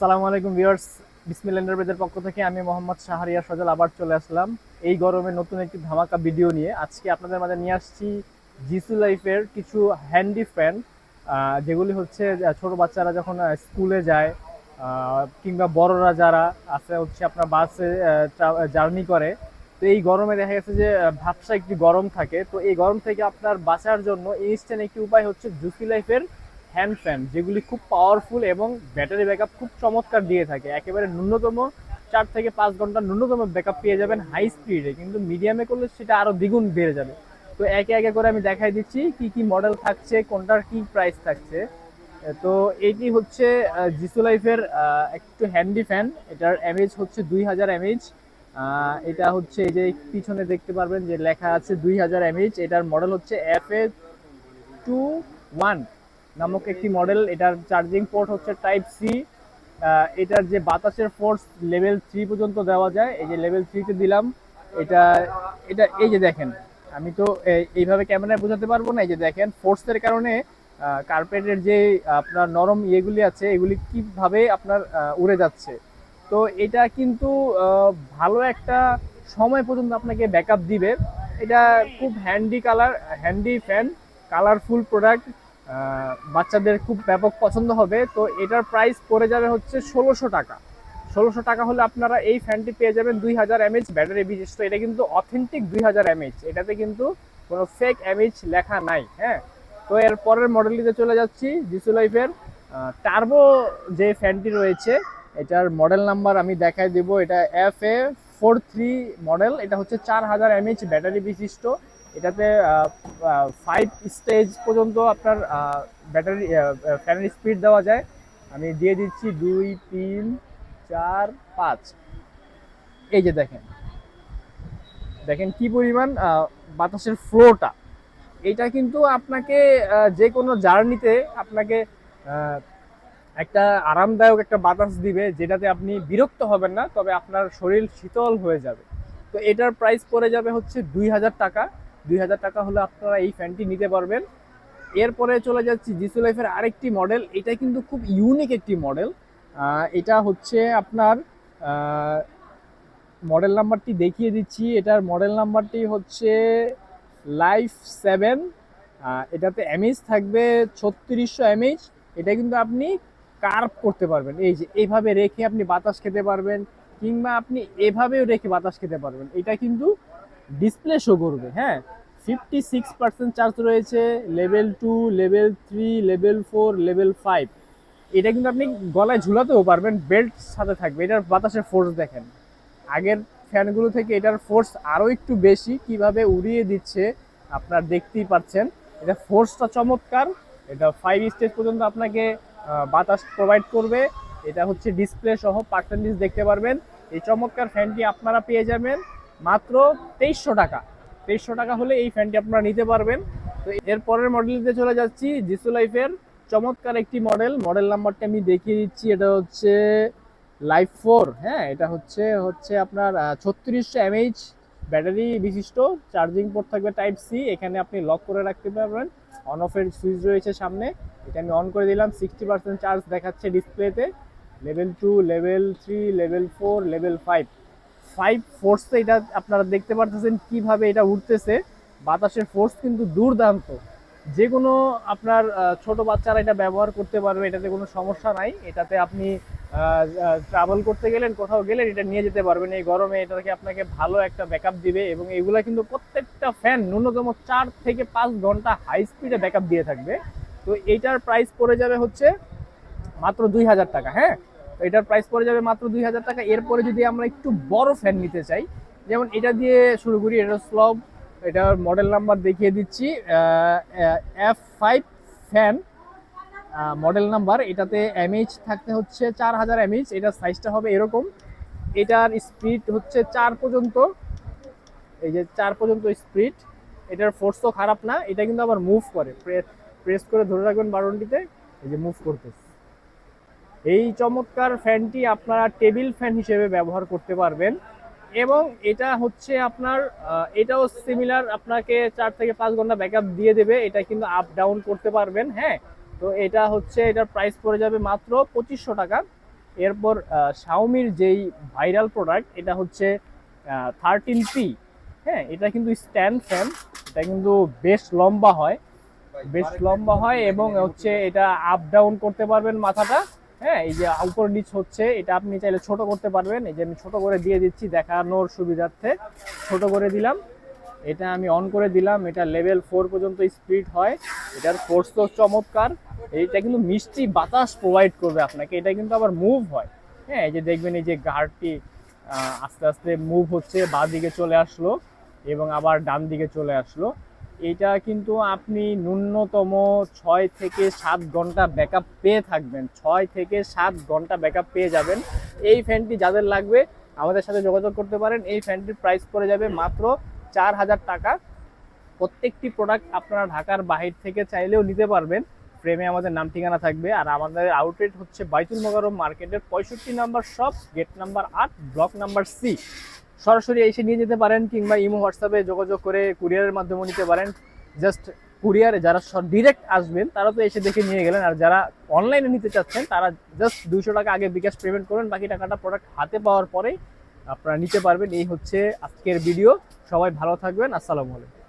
আসসালামু আলাইকুম ভিউয়ার্স, বিসমিল্লাহ এন্টারপ্রাইজের পক্ষ থেকে আমি মোহাম্মদ শাহরিয়ার সজল আবার চলে আসলাম। এই গরমে নতুন একটি ধামাকা ভিডিও নিয়ে আজকে আপনাদের মাঝে নিয়ে আসছি জিসু লাইফের কিছু হ্যান্ডি ফ্যান যেগুলি হচ্ছে ছোট বাচ্চারা যখন স্কুলে যায় কিংবা বড়রা যারা আছে হচ্ছে আপনার বাসে জার্নি করে, তো এই গরমে দেখা গেছে যে ভাবসা একটি গরম থাকে। তো এই গরম থেকে আপনার বাঁচার জন্য ইনস্ট্যান্ট একটি উপায় হচ্ছে জুসি লাইফের হ্যান্ড ফ্যান যেগুলি খুব পাওয়ারফুল এবং ব্যাটারি ব্যাকআপ খুব চমৎকার দিয়ে থাকে। একেবারে ন্যূনতম চার থেকে পাঁচ ঘণ্টা ন্যূনতম ব্যাকআপ পেয়ে যাবেন হাই স্পিডে কিন্তু মিডিয়ামে করলে সেটা আরও দ্বিগুণ বেড়ে যাবে। তো একে একে করে আমি দেখাই দিচ্ছি কি কি মডেল থাকছে, কোনটার কি প্রাইস থাকছে। তো এইটি হচ্ছে জিসু লাইফের একটু হ্যান্ডি ফ্যান এটার এমএইচ হচ্ছে দুই হাজার এমএইচ এটা হচ্ছে এই যে পিছনে দেখতে পারবেন যে লেখা আছে দুই হাজার এমএইচ এটার মডেল হচ্ছে এফ এ টু ওয়ান নামক একটি মডেল এটার চার্জিং পোর্ট হচ্ছে টাইপ সি এটার যে বাতাসের ফোর্স লেভেল থ্রি পর্যন্ত দেওয়া যায়, এই যে লেভেল থ্রিতে দিলাম, এটা এটা, এই যে দেখেন, আমি তো এইভাবে ক্যামেরায় বোঝাতে পারব না, এই যে দেখেন ফোর্সের কারণে কার্পেটের যে আপনার নরম ইয়েগুলি আছে, এগুলি কীভাবে আপনার উড়ে যাচ্ছে। তো এটা কিন্তু ভালো একটা সময় পর্যন্ত আপনাকে ব্যাকআপ দিবে। এটা খুব handy colour handy fan colourful product বাচ্চাদের খুব ব্যাপক পছন্দ হবে। তো এটার প্রাইস পড়ে যাবে হচ্ছে ষোলোশো টাকা। ষোলোশো টাকা হলে আপনারা এই ফ্যানটি পেয়ে যাবেন দুই হাজার এমএইচ ব্যাটারি বিশিষ্ট এটা কিন্তু অথেন্টিক দুই হাজার এমএইচ এটাতে কিন্তু কোনো ফেক এমএইচ লেখা নাই হ্যাঁ? তো এর পরের মডেলটিতে চলে যাচ্ছি জিসু লাইফের টার্বো যে ফ্যানটি রয়েছে, এটার মডেল নাম্বার আমি দেখাই দেব। এটা F A four three model এটা হচ্ছে চার হাজার এমএইচ ব্যাটারি বিশিষ্ট। এটাতে ফাইভ স্টেজ পর্যন্ত আপনার ব্যাটারি ফ্যানের স্পিড দেওয়া যায়। আমি দিয়ে দিচ্ছি দুই, তিন, চার, পাঁচ। এই যে দেখেন। দেখেন কি পরিমাণ বাতাসের ফ্লোটা এটা কিন্তু আপনাকে যে কোনো জার্নিতে আপনাকে একটা আরামদায়ক একটা বাতাস দিবে, যেটাতে আপনি বিরক্ত হবেন না, তবে আপনার শরীর শীতল হয়ে যাবে। তো এটার প্রাইস পড়ে যাবে হচ্ছে দুই হাজার টাকা। দুই হাজার টাকা হলে আপনারা এই ফ্যানটি নিতে পারবেন। এরপরে চলে যাচ্ছি জিসু লাইফের আরেকটি মডেল। এটা কিন্তু খুব ইউনিক একটি মডেল। এটা হচ্ছে আপনার মডেল নাম্বারটি দেখিয়ে দিচ্ছি। এটার মডেল নাম্বারটি হচ্ছে লাইফ সেভেন। এটাতে এমএইচ থাকবে, ছত্রিশশো এমএইচ এটা কিন্তু আপনি কার্ভ করতে পারবেন। এই যে এইভাবে রেখে আপনি বাতাস খেতে পারবেন, কিংবা আপনি এভাবেও রেখে বাতাস খেতে পারবেন। এটা কিন্তু ডিসপ্লে শো করবে হ্যাঁ? ফিফটি সিক্স পার্সেন্ট চার্জ রয়েছে level two level three level four level five এটা কিন্তু আপনি গলায় ঝুলাতেও পারবেন বেল্ট সাথে থাকবে। এটার বাতাসের ফোর্স দেখেন। আগের ফ্যানগুলো থেকে এটার ফোর্স আরও একটু বেশি, কীভাবে উড়িয়ে দিচ্ছে আপনার দেখতেই পাচ্ছেন। এটা ফোর্সটা চমৎকার। এটা ফাইভ স্টেজ পর্যন্ত আপনাকে বাতাস প্রোভাইড করবে। এটা হচ্ছে ডিসপ্লে সহ পার্সেন্টেজ দেখতে পারবেন। এই চমৎকার ফ্যানটি আপনারা পেয়ে যাবেন। মাত্র তেইশশো টাকা। তেইশশো টাকা হলে এই ফ্যানটি আপনারা নিতে পারবেন। তো এর পরের মডেলটিতে চলে যাচ্ছি জিসু লাইফের চমৎকার একটি মডেল মডেল নাম্বারটা আমি দেখিয়ে দিচ্ছি, এটা হচ্ছে লাইফ ফোর হ্যাঁ? এটা হচ্ছে হচ্ছে আপনার ছত্রিশশো এমএইচ ব্যাটারি বিশিষ্ট চার্জিং পোর্ট থাকবে টাইপ সি এখানে আপনি লক করে রাখতে পারবেন। অন অফের সুইচ রয়েছে সামনে, এটা আমি অন করে দিলাম সিক্সটি পার্সেন্ট চার্জ দেখাচ্ছে ডিসপ্লেতে level two level three level four level five five ফোর্সে এটা আপনারা দেখতে পারতেছেন কীভাবে এটা উঠতেছে বাতাসের ফোর্স কিন্তু দুর্দান্ত। যে কোনো আপনার ছোট বাচ্চারা এটা ব্যবহার করতে পারবে, এটাতে কোনো সমস্যা নাই। এটাতে আপনি ট্রাভেল করতে গেলেন, কোথাও গেলেন, এটা নিয়ে যেতে পারবেন। এই গরমে এটাকে আপনাকে ভালো একটা ব্যাকআপ দিবে এবং এগুলা কিন্তু প্রত্যেকটা ফ্যান ন্যূনতম চার থেকে পাঁচ ঘণ্টা হাই স্পিডে ব্যাকআপ দিয়ে থাকবে। তো এইটার প্রাইস পড়ে যাবে হচ্ছে মাত্র দুই হাজার টাকা হ্যাঁ? এটার প্রাইস পড়ে যাবে মাত্র দুই হাজার টাকা। এরপরে যদি আমরা একটু বড় ফ্যান নিতে চাই, যেমন এটা দিয়ে শুরু করি, এটা স্লব এটার মডেল নাম্বার দেখিয়ে দিচ্ছি F five fan model number এটাতে এমএইচ থাকতে হচ্ছে চার হাজার এমএইচ এটার সাইজটা হবে এরকম। এটার স্পিড হচ্ছে চার পর্যন্ত, এই যে চার পর্যন্ত স্পিড এটার ফোর্স তো খারাপ না, এটা কিন্তু আবার মুভ করে। প্রেস করে ধরে রাখবেন বাটনটিতে এই যে মুভ করতেছে। এই চমৎকার ফ্যানটি আপনারা টেবিল ফ্যান হিসেবে ব্যবহার করতে পারবেন। এবং এটা হচ্ছে আপনার এটাও সিমিলার আপনাকে চার থেকে পাঁচ ঘণ্টা ব্যাকআপ দিয়ে দেবে। এটা কিন্তু আপ ডাউন করতে পারবেন হ্যাঁ? তো এটা হচ্ছে, এটার প্রাইস পড়ে যাবে মাত্র পঁচিশশো টাকা। এরপর শাওমির যেই ভাইরাল প্রোডাক্ট এটা হচ্ছে থার্টিন পি হ্যাঁ? এটা কিন্তু স্ট্যান্ড ফ্যান এটা কিন্তু বেশ লম্বা হয়। বেশ লম্বা হয় এবং হচ্ছে এটা আপ ডাউন করতে পারবেন মাথাটা। হ্যাঁ এই যে উপর নিচ হচ্ছে, এটা আপনি চাইলে ছোট করতে পারবেন। এই যে আমি ছোট করে দিয়ে দিচ্ছি, দেখানোর সুবিধার্থে। ছোট করে দিলাম। এটা আমি অন করে দিলাম। এটা লেভেল ফোর পর্যন্ত স্পিড হয়। এটার ফোর্স তো চমৎকার। এইটা কিন্তু মিষ্টি বাতাস প্রোভাইড করবে আপনাকে। এটা কিন্তু আবার মুভ হয়। হ্যাঁ এই যে দেখবেন এই যে গার্ডটি আস্তে আস্তে মুভ হচ্ছে বাঁ দিকে চলে আসলো এবং আবার ডান দিকে চলে আসলো। এটা কিন্তু আপনি ন্যূনতম ছয় থেকে সাত ঘণ্টা ব্যাকআপ পেয়ে থাকবেন। ছয় থেকে সাত ঘণ্টা ব্যাকআপ পেয়ে যাবেন। এই ফ্যানটি যাদের লাগবে, আমাদের সাথে যোগাযোগ করতে পারেন। এই ফ্যানটির প্রাইস পড়ে যাবে মাত্র চার হাজার টাকা। প্রত্যেকটি প্রোডাক্ট আপনারা ঢাকার বাহির থেকে চাইলেও নিতে পারবেন। ফ্রেমে আমাদের নাম ঠিকানা থাকবে। আর আমাদের আউটলেট হচ্ছে বাইতুল মগারম মার্কেটের পঁয়ষট্টি নাম্বার শপ গেট নাম্বার আট ব্লক নাম্বার সি সরাসরি এসে নিয়ে যেতে পারেন কিংবা ইমো, হোয়াটসঅ্যাপে যোগাযোগ করে কুরিয়ারের মাধ্যমে নিতে পারেন। জাস্ট কুরিয়ারে যারা ডিরেক্ট আসবেন, তারা তো এসে দেখে নিয়ে গেলেন। আর যারা অনলাইনে নিতে চাচ্ছেন, তারা জাস্ট দুশো টাকা আগে বিকাশ পেমেন্ট করবেন বাকি টাকাটা প্রোডাক্ট হাতে পাওয়ার পরেই আপনারা নিতে পারবেন। এই হচ্ছে আজকের ভিডিও সবাই ভালো থাকবেন। আসসালামু আলাইকুম।